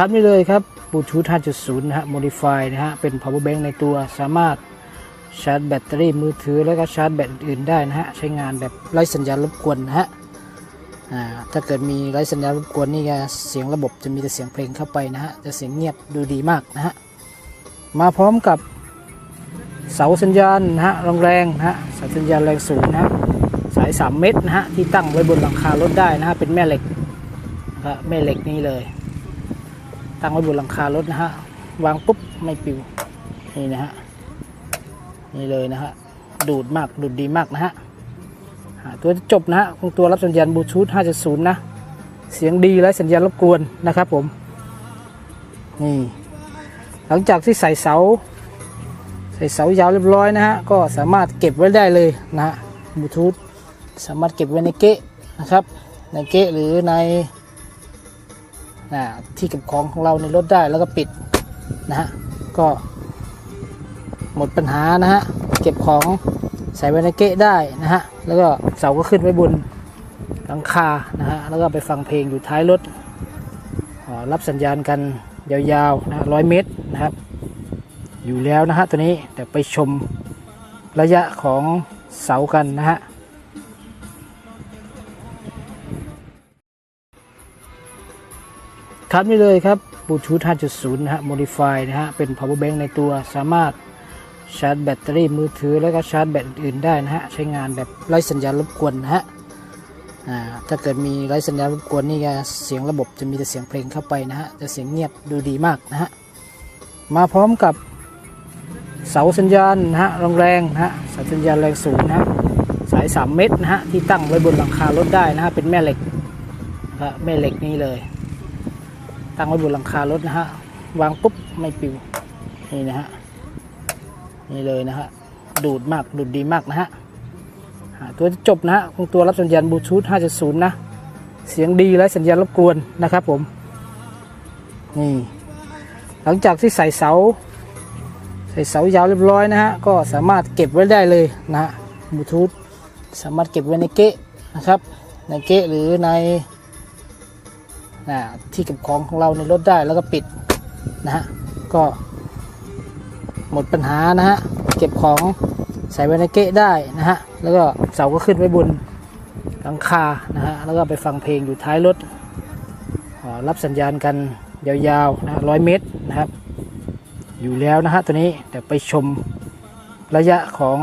ครับนี่เลยครับบลูทูธ5.0 นะฮะ modify นะฮะ เป็น power bank ในตัวสามารถชาร์จแบตเตอรี่มือถือแล้วก็ชาร์จแบตอื่นได้นะฮะ ใช้งานแบบไร้สัญญาณรบกวนนะฮะอ่าถ้าเกิดมีไร้สัญญาณรบกวนนี่ก็เสียงระบบจะมีแต่เสียงเพลงเข้าไปนะฮะจะเสียงเงียบดูดีมากนะฮะมาพร้อมกับเสาสัญญาณนะฮะแรงๆนะฮะสาสัญญาณแรงสูงนะฮะสาย 3 เมตรนะฮะที่ตั้งไว้บนหลังคารถได้นะฮะเป็นแม่เหล็กนะแม่เหล็กนี้เลย ตั้งไว้บนหลังคารถนะฮะ วางปุ๊บไม่ปิว นี่นะฮะ นี่เลยนะฮะ ดูดมาก ดูดดีมากนะฮะหาตัวจบนะฮะของตัวรับสัญญาณบลูทูธ5.0 นะ เสียงดีและสัญญาณรบกวนนะครับผม นี่ หลังจากที่ใส่เสา ใส่เสายาวเรียบร้อยนะฮะ ก็สามารถเก็บไว้ได้เลยนะฮะบลูทูธสามารถเก็บไว้ในเกะนะครับ ในเกะหรือใน นะที่เก็บของของเราในรถได้แล้วก็ปิดนะฮะก็หมดปัญหานะฮะเก็บของใส่ไว้ในเกะได้นะฮะแล้วก็เสาก็ขึ้นไว้บนหลังคานะฮะแล้วก็ไปฟังเพลงอยู่ท้ายรถรับสัญญาณกันยาวๆนะร้อยเมตรนะครับ อยู่แล้วนะฮะตัวนี้เดี๋ยวไปชมระยะของเสากันนะฮะ ครับนี่เลยครับบลูทูธ5.0 นะฮะ modify นะฮะ เป็น power bank ในตัวสามารถชาร์จแบตเตอรี่มือถือแล้วก็ชาร์จแบตอื่นได้นะฮะ ใช้งานแบบไร้สัญญาณรบกวนนะฮะอ่าถ้าเกิดมีไร้สัญญาณรบกวนนี่เสียงระบบจะมีแต่เสียงเพลงเข้าไปนะฮะจะเสียงเงียบดูดีมากนะฮะมาพร้อมกับเสาสัญญาณนะฮะแรงๆนะฮะสาสัญญาณแรงสูงนะฮะสาย 3 เมตรนะฮะที่ตั้งไว้บนหลังคารถได้นะฮะเป็นแม่เหล็กนะครับแม่เหล็กนี้เลย ตั้งไว้บนหลังคารถนะฮะ วางปุ๊บไม่ปิว นี่นะฮะ นี่เลยนะฮะ ดูดมาก ดูดดีมากนะฮะ ตัวจบนะฮะของตัวรับสัญญาณบลูทูธ5.0 นะ เสียงดีและสัญญาณรบกวนนะครับผม นี่ หลังจากที่ใส่เสา ใส่เสายาวเรียบร้อยนะฮะ ก็สามารถเก็บไว้ได้เลยนะฮะบลูทูธสามารถเก็บไว้ในเกะนะครับ ในเกะหรือใน นะที่เก็บของของเราในรถได้แล้วก็ปิดนะฮะก็หมดปัญหานะฮะเก็บของใส่ไว้ในเกะได้นะฮะแล้วก็เสาก็ขึ้นไว้บนหลังคานะฮะแล้วก็ไปฟังเพลงอยู่ท้ายรถรับสัญญาณกันยาวๆนะร้อยเมตรนะครับอยู่แล้วนะฮะตัวนี้เดี๋ยวไปชมระยะของ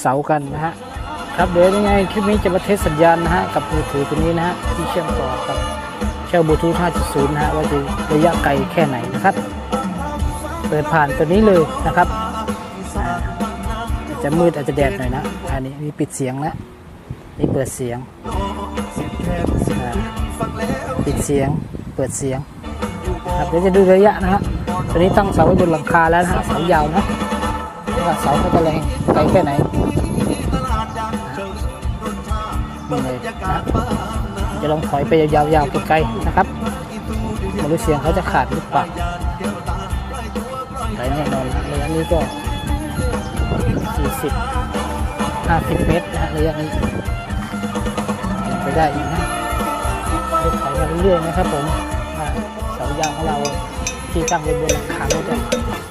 เสากันนะฮะครับเดี๋ยวยังไงคลิปนี้จะมาเทสสัญญาณนะฮะกับมือถือตัวนี้นะฮะที่เชื่อมต่อกับ เช่าบลูทูธ 5.0 นะฮะว่าจะระยะไกลแค่ไหนนะครับ เปิดผ่านตัวนี้เลยนะครับจะมืดอาจจะแดดหน่อยนะ อันนี้มีปิดเสียงแล้วนี่เปิดเสียง ปิดเสียง เปิดเสียงครับเดี๋ยวจะดูระยะนะฮะตัวนี้ตั้งเสาไว้บนหลังคาแล้วนะฮะเสายาวนะว่าเสาเขาจะแรงไกลแค่ไหนนี่เลยนะ จะลองถอยไปยาวๆไกลๆนะครับมาดูเสียงเขาจะขาดหรือเปล่าไปแน่นอนระยะนี้ก็ 40 50 เมตรนะฮะระยะนี้ไปได้อีกนะเดินถอยมาเรื่อยๆนะครับผมเสายาวของเราที่ตั้งไว้บนหลังคารถ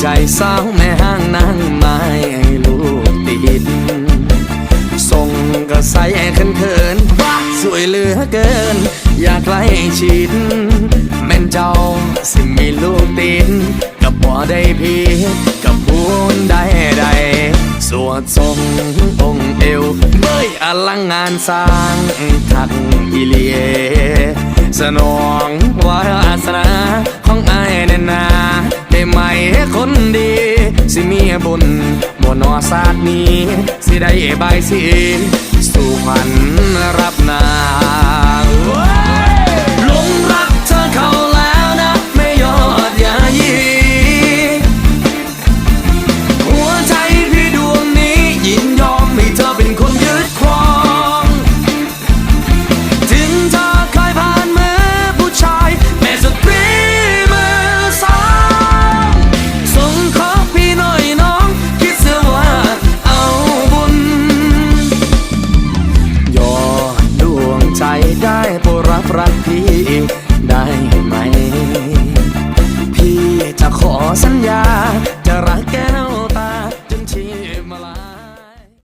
ใจสาวแม่ห้างนางไม้ให้ลูกติดส่งก็ใส่เขินเขินว่าสวยเหลือเกิน อยากใกล้ชิดแม่นเจ้าสิมีลูกติดกับบ่ได้พีกับพูนได้ใดสวดทรงองค์เอวเมื่อยอลังงานสร้างทักอีเลียสนองวาสนาของไอ้ายแน่นา คนดี สิมีบุญบนอศาสตร์นี้ สิได้ใบสีสู่ขวัญรับนา โปรดรับรักพี่ได้ไหม พี่จะขอสัญญาจะรักแก